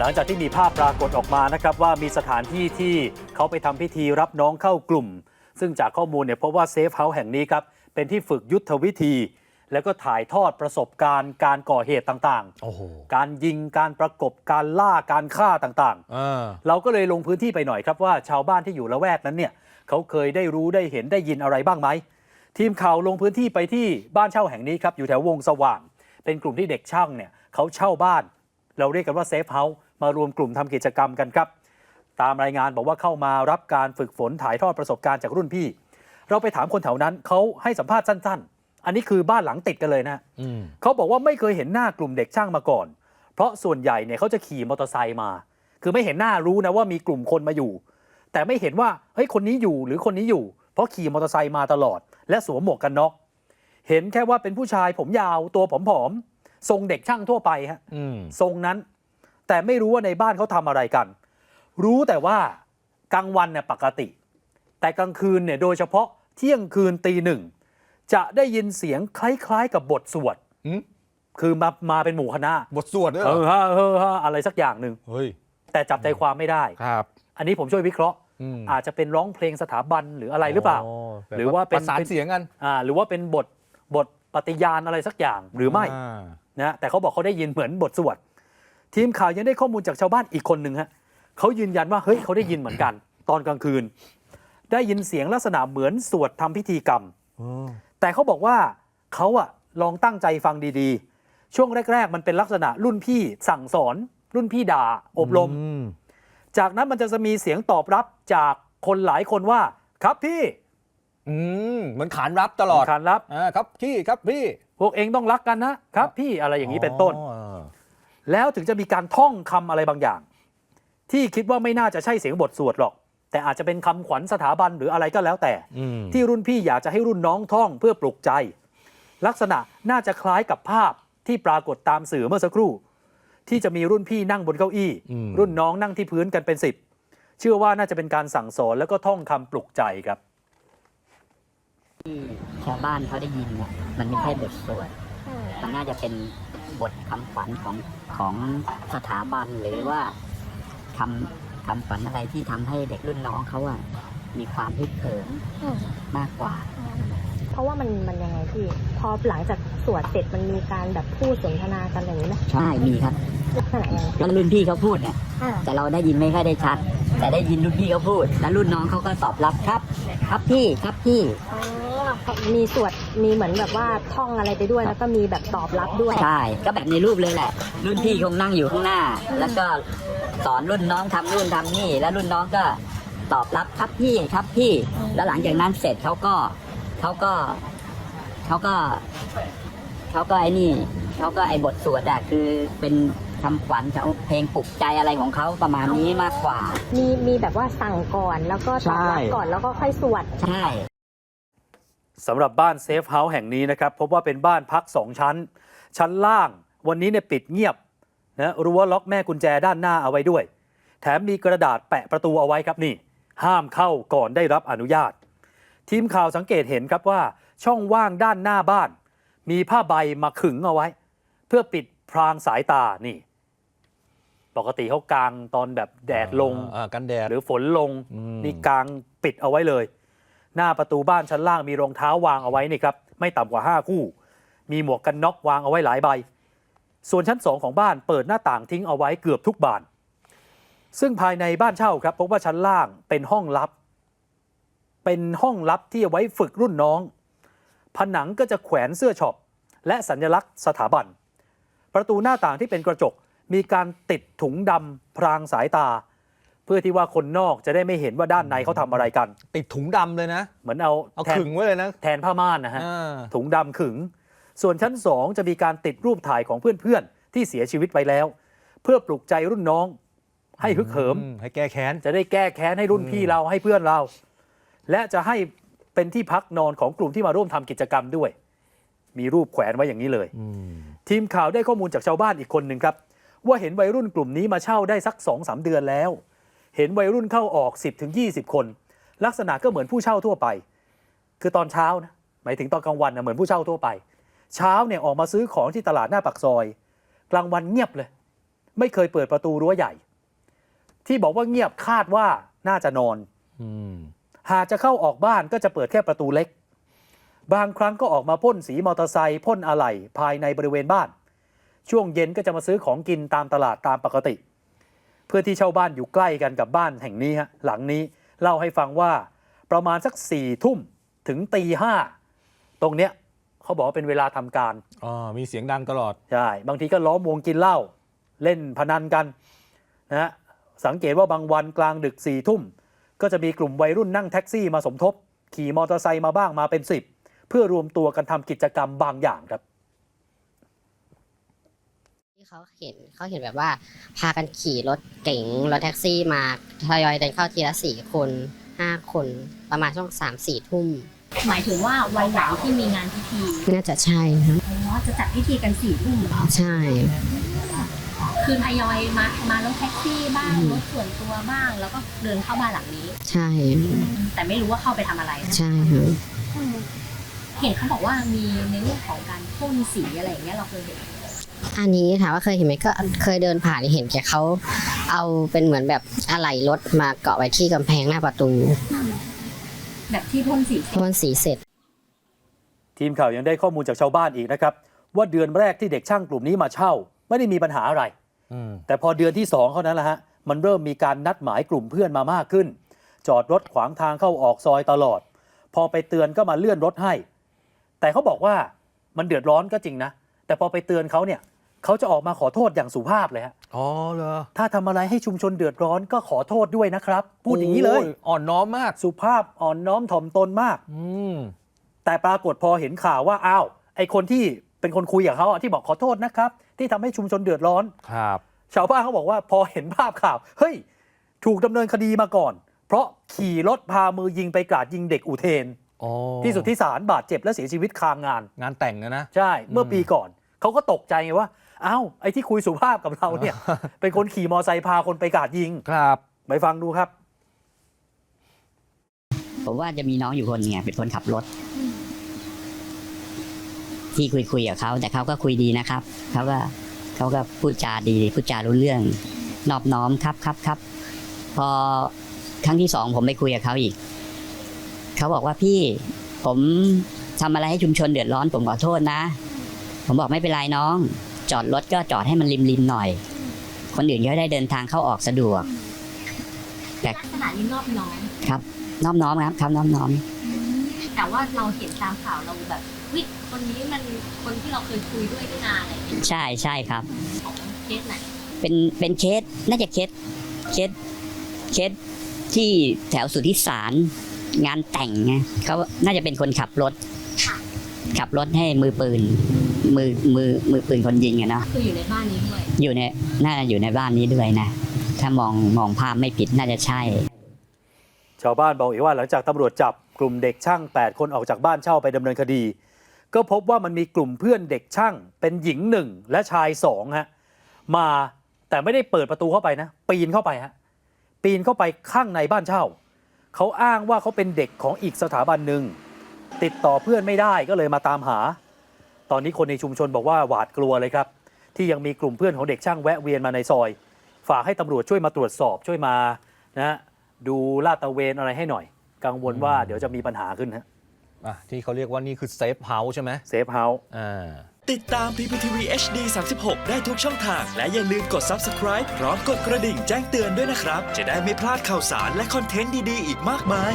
หลังจากที่มีภาพปรากฏออกมานะครับว่ามีสถานที่ที่เขาไปทำพิธีรับน้องเข้ากลุ่ม ซึ่งจากข้อมูลเนี่ยพบว่าเซฟเฮาส์แห่งนี้ครับ เป็นที่ฝึกยุทธวิธี แล้วก็ถ่ายทอดประสบการณ์การก่อเหตุต่างโอ้โหๆการยิงการประกบการล่าการฆ่าต่างอ่าๆเราก็เลยลงพื้นที่ไปหน่อยครับว่าชาวบ้านที่อยู่ละแวกนั้นเนี่ยเขาเคยได้รู้ได้เห็นได้ยินอะไรบ้างไหมทีมข่าวลงพื้นที่ไปที่บ้านเช่าแห่งนี้ครับอยู่แถววงสว่าง เป็นกลุ่มที่เด็กช่างเนี่ยเขาเช่าบ้าน เราเรียกกันว่าเซฟเฮาส์ มารวมกลุ่มทำกิจกรรมกันครับ ตามรายงานบอกว่าเข้ามารับการฝึกฝนถ่ายทอดประสบการณ์จากรุ่นพี่ เราไปถามคนแถวนั้นเขาให้สัมภาษณ์สั้น ๆ อันนี้คือบ้านหลังติดกันเลยนะอืมเขาบอกว่าไม่เคยเห็นหน้ากลุ่มเด็กช่างมาก่อน เพราะส่วนใหญ่เนี่ยเขาจะขี่มอเตอร์ไซค์มา คือไม่เห็นหน้ารู้นะว่ามีกลุ่มคนมาอยู่ แต่ไม่เห็นว่าเฮ้ยคนนี้อยู่หรือคนนี้อยู่ เพราะขี่มอเตอร์ไซค์มาตลอด และสวมหมวกกันน็อกเห็นแค่ว่าเป็นผู้ชายผมยาวตัวผอมๆทรงเด็กช่างทั่วไปฮะอืมทรงนั้น แต่ไม่รู้ว่าในบ้านเขาทำอะไรกัน รู้แต่ว่ากลางวันเนี่ยปกติ แต่กลางคืนเนี่ยโดยเฉพาะเที่ยงคืนตีหนึ่งจะได้ยินเสียงคล้ายๆกับบทสวดหืมคือมามาเป็นหมู่คณะบทสวดด้วยเหเอรออฮะเออฮะอะไรสักอย่างหนึ่งเฮ้ยแต่จับใจความไม่ได้ครับ อันนี้ผมช่วยวิเคราะห์อืมอาจจะเป็นร้องเพลงสถาบันหรืออะไรหรือเปล่าแบบหรือว่าเป็นประสานเสียงกันอ่าหรือว่าเป็นบทบทปฏิญาณอะไรสักอย่างหรือไม่านะแต่เขาบอกเขาได้ยินเหมือนบทสวด ทีมข่าวยังได้ข้อมูลจากชาวบ้านอีกคนหนึ่งฮะเขายืนยันว่าเฮ้ยเขาได้ยินเหมือนกัน ตอนกลางคืน ได้ยินเสียงลักษณะเหมือนสวดทำพิธีกรรมอืมแต่เขาบอกว่าเขาอะลองตั้งใจฟังดีๆ ช่วงแรก ๆ มันเป็นลักษณะรุ่นพี่สั่งสอน รุ่นพี่ด่าอบรมอืมจากนั้นมันจะมีเสียงตอบรับจากคนหลายคนว่า ครับพี่ อืมเหมือนขานรับตลอดขานรับอ่าครับพี่ครับพี่ พวกเองต้องรักกันนะครับพี่อะไรอย่างนี้เป็นต้น อ๋อ แล้วถึงจะมีการท่องคำอะไรบางอย่าง ที่คิดว่าไม่น่าจะใช่เสียงบทสวดหรอก แต่อาจจะเป็นคำขวัญสถาบันหรืออะไรก็แล้วแต่อืมที่รุ่นพี่อยากจะให้รุ่นน้องท่องเพื่อปลุกใจ ลักษณะน่าจะคล้ายกับภาพที่ปรากฏตามสื่อเมื่อสักครู่ ที่จะมีรุ่นพี่นั่งบนเก้าอี้อืมรุ่นน้องนั่งที่พื้นกันเป็นสิบเชื่อว่าน่าจะเป็นการสั่งสอนแล้วก็ท่องคำปลุกใจครับที่ชาวบ้านเขาได้ยินเนี่ยมันไม่ใช่บทสวด มันน่าจะเป็นบทคำขวัญของของสถาบันหรือว่าคำคำขวัญอะไรที่ทำให้เด็กรุ่นน้องเขาอะมีความฮึกเหิมอืมมากกว่า เพราะว่ามันมันยังไงพี่ พอหลังจากสวดเสร็จมันมีการแบบพูดสนทนากันอย่างนี้ไหมใช่มีครับลักษณะยังไงแล้วรุ่นพี่เขาพูดเนี่ย อ่าแต่เราได้ยินไม่ค่อยได้ชัด แต่ได้ยินรุ่นพี่เขาพูด แล้วรุ่นน้องเขาก็ตอบรับครับ ครับพี่ครับพี่ อ๋อ มีสวดมีเหมือนแบบว่าท่องอะไรไปด้วย แล้วก็มีแบบตอบรับด้วย ใช่ ก็แบบในรูปเลยแหละ รุ่นพี่คงนั่งอยู่ข้างหน้า แล้วก็สอนรุ่นน้องทำนู่นทำนี่ แล้วรุ่นน้องก็ตอบรับครับพี่ครับพี่ แล้วหลังจากนั้นเสร็จเขาก็เขาก็เขาก็เขาก็ไอ้นี่เขาก็ไอ้บทสวดอะคือเป็นคำขวัญเขาเพลงปลุกใจอะไรของเขาประมาณนี้มากกว่า มีมีแบบว่าสั่งก่อนแล้วก็ตอบรับใช่ก่อนแล้วก็ค่อยสวด ใช่ สำหรับบ้านเซฟเฮาส์แห่งนี้นะครับพบว่าเป็นบ้านพักสองชั้น ชั้นล่างวันนี้เนี่ยปิดเงียบนะรั้วล็อกแม่กุญแจด้านหน้าเอาไว้ด้วย แถมมีกระดาษแปะประตูเอาไว้ครับนี่ ห้ามเข้าก่อนได้รับอนุญาต ทีมข่าวสังเกตเห็นครับว่า ช่องว่างด้านหน้าบ้าน มีผ้าใบมาขึงเอาไว้ เพื่อปิดพรางสายตานี่ ปกติเขากางตอนแบบแดดลงอ่ากันแดด หรือฝนลงอืมนี่กลางปิดเอาไว้เลย หน้าประตูบ้านชั้นล่างมีรองเท้าวางเอาไว้นี่ครับไม่ต่ำกว่า 5 คู่ มีหมวกกันน็อกวางเอาไว้หลายใบ ส่วนชั้น2ของบ้านเปิดหน้าต่างทิ้งเอาไว้เกือบทุกบาน ซึ่งภายในบ้านเช่าครับพบว่าชั้นล่างเป็นห้องลับ เป็นห้องลับที่เอาไว้ฝึกรุ่นน้อง ผนังก็จะแขวนเสื้อช็อปและสัญลักษณ์สถาบัน ประตูหน้าต่างที่เป็นกระจกมีการติดถุงดำพรางสายตา เพื่อที่ว่าคนนอกจะได้ไม่เห็นว่าด้านในเขาทำอะไรกัน ติดถุงดำเลยนะ เหมือนเอาเอาแทนขึงไว้เลยนะแทนผ้าม่านนะฮะ อ่าถุงดำขึง ส่วนชั้นสองจะมีการติดรูปถ่ายของเพื่อนๆ ที่เสียชีวิตไปแล้ว เพื่อปลุกใจรุ่นน้อง ให้ฮึกเหิม อืให้แก้แค้น จะได้แก้แค้นให้รุ่นพี่เราให้เพื่อนเรา และจะให้เป็นที่พักนอนของกลุ่มที่มาร่วมทำกิจกรรมด้วย มีรูปแขวนไว้อย่างนี้เลยอืมทีมข่าวได้ข้อมูลจากชาวบ้านอีกคนหนึ่งครับ ว่าเห็นวัยรุ่นกลุ่มนี้มาเช่าได้สัก2อสเดือนแล้ว เห็นวัยรุ่นเข้าออก 10ถึง20 คน ลักษณะก็เหมือนผู้เช่าทั่วไป คือตอนเช้านะหมายถึงตอนกลางวันนะเหมือนผู้เช่าทั่วไป เช้าเนี่ยออกมาซื้อของที่ตลาดหน้าปากซอย กลางวันเงียบเลย ไม่เคยเปิดประตูรั้วใหญ่ ที่บอกว่าเงียบคาดว่าน่าจะนอนอืมหากจะเข้าออกบ้านก็จะเปิดแค่ประตูเล็ก บางครั้งก็ออกมาพ่นสีมอเตอร์ไซค์พ่นอะไหล่ภายในบริเวณบ้าน ช่วงเย็นก็จะมาซื้อของกินตามตลาดตามปกติเพื่อนที่เช่าบ้านอยู่ใกล้กันกับบ้านแห่งนี้ฮะหลังนี้เล่าให้ฟังว่าประมาณสักสี่ทุ่มถึงตีห้าตรงเนี้ยเขาบอกว่าเป็นเวลาทำการอ๋อมีเสียงดังตลอดใช่บางทีก็ล้อมวงกินเหล้าเล่นพนันกันนะฮะสังเกตว่าบางวันกลางดึกสี่ทุ่มก็จะมีกลุ่มวัยรุ่นนั่งแท็กซี่มาสมทบ ขี่มอเตอร์ไซค์มาบ้างมาเป็นสิบเพื่อรวมตัวกันทำกิจกรรมบางอย่างครับที่ เขาเห็นเขาเห็นแบบว่า พากันขี่รถเก๋งรถแท็กซี่มาทยอยเดินเข้าทีละสี่คนห้าคนประมาณช่วงสามสี่ทุ่มหมายถึงว่าวันไหนที่มีงานพิธีน่าจะใช่ครับอ๋อจะจัดพิธีกันสี่ทุ่มเหรอใช่ คือทยอยมามารถแท็กซี่บ้างอืมรถส่วนตัวบ้าง แล้วก็เดินเข้าบ้านหลังนี้ ใช่ แต่ไม่รู้ว่าเข้าไปทำอะไรใช่ครับเห็นเขาบอกว่ามีในเรื่องของการพ่นสีอะไรอย่างเงี้ยเราเคยเห็น อันนี้ถามว่าเคยเห็นไหมก็เคยเดินผ่านเห็นแกเขาเอาเป็นเหมือนแบบอะไหล่รถมาเกาะไว้ที่กำแพงหน้าประตู แบบที่พ่นสีเสร็จพ่นสีเสร็จ ทีมข่าวยังได้ข้อมูลจากชาวบ้านอีกนะครับ ว่าเดือนแรกที่เด็กช่างกลุ่มนี้มาเช่า ไม่ได้มีปัญหาอะไรอืมแต่พอเดือนที่2เท่านั้นแหละฮะมันเริ่มมีการนัดหมายกลุ่มเพื่อนมามากขึ้น จอดรถขวางทางเข้าออกซอยตลอด พอไปเตือนก็มาเลื่อนรถให้ แต่เขาบอกว่ามันเดือดร้อนก็จริงนะ แต่พอไปเตือนเขาเนี่ย เขาจะออกมาขอโทษอย่างสุภาพเลยฮะอ๋อเหรอถ้าทำอะไรให้ชุมชนเดือดร้อนก็ขอโทษด้วยนะครับ พูดอย่างนี้เลย โอ่อนน้อมมาก สุภาพอ่อนน้อมถ่อมตนมาก อืม แต่ปรากฏพอเห็นข่าวว่าอ้าวไอคนที่เป็นคนคุยกับเขาอะที่บอกขอโทษนะครับ ที่ทำให้ชุมชนเดือดร้อน ครับ ชาวบ้านเขาบอกว่าพอเห็นภาพข่าว เฮ้ย ถูกดำเนินคดีมาก่อน เพราะขี่รถพามือยิงไปกราดยิงเด็กอุเทน อ๋อที่สุดที่ศาลบาดเจ็บและเสียชีวิตคางงาน งานแต่งนะนะ ใช่ เมื่ออมปีก่อน เขาก็ตกใจไงว่า อ้าวไอ้ที่คุยสุภาพกับเราเนี่ย เป็นคนขี่มอไซค์พาคนไปกราดยิงครับไปฟังดูครับ ผมว่าจะมีน้องอยู่คนเนี่ยเป็นคนขับรถ ที่คุยคุยกับเขาแต่เขาก็คุยดีนะครับเขาก็เขาก็พูดจาดีพูดจารู้เรื่อง นอบน้อมครับครับครับพอครั้งที่สองผมไปคุยกับเขาอีกเขาบอกว่าพี่ผมทำอะไรให้ชุมชนเดือดร้อนผมขอโทษนะ ผมบอกไม่เป็นไรน้อง จอดรถก็จอดให้มันริมริมๆหน่อย คนอื่นก็ได้เดินทางเข้าออกสะดวกลักษณะนี้นอบน้อมครับน้อมน้อมครับครับน้อมน้อมแต่ว่าเราเห็นตามข่าวเราแบบวิคนนี้มันคนที่เราเคยคุยด้วยตั้งนานอะไรอย่างเงี้ยใช่ใช่ครับ ของเคสไหนเป็นเป็นเคสน่าจะเคสเคสเคสที่แถวสุทธิสารงานแต่งไงเขาน่าจะเป็นคนขับรถ ขับรถให้มือปืน มือมือมือปืนคนยิงอะเนาะคืออยู่ในบ้านนี้ด้วยอยู่ในน่าจะอยู่ในบ้านนี้ด้วยนะ ถ้ามองมองภาพไม่ผิดน่าจะใช่ ชาวบ้านบอกอีกว่าหลังจากตำรวจจับกลุ่มเด็กช่าง 8 คนออกจากบ้านเช่าไปดำเนินคดี ก็พบว่ามันมีกลุ่มเพื่อนเด็กช่าง เป็นหญิงหนึ่งและชายสองฮะมาแต่ไม่ได้เปิดประตูเข้าไปนะ ปีนเข้าไปฮะปีนเข้าไปข้างในบ้านเช่า เขาอ้างว่าเขาเป็นเด็กของอีกสถาบันหนึ่ง ติดต่อเพื่อนไม่ได้ก็เลยมาตามหา ตอนนี้คนในชุมชนบอกว่าหวาดกลัวเลยครับ ที่ยังมีกลุ่มเพื่อนของเด็กช่างแวะเวียนมาในซอย ฝากให้ตำรวจช่วยมาตรวจสอบช่วยมานะฮะดูลาดตระเวนอะไรให้หน่อย กังวลว่าเดี๋ยวจะมีปัญหาขึ้นฮะอะที่เขาเรียกว่านี่คือเซฟเฮาส์ใช่ไหมเซฟเฮาส์ อ่า ติดตาม PPTV HD 36 ได้ทุกช่องทาง และอย่าลืมกด Subscribe พร้อมกดกระดิ่งแจ้งเตือนด้วยนะครับ จะได้ไม่พลาดข่าวสารและคอนเทนต์ดี ๆ อีกมากมาย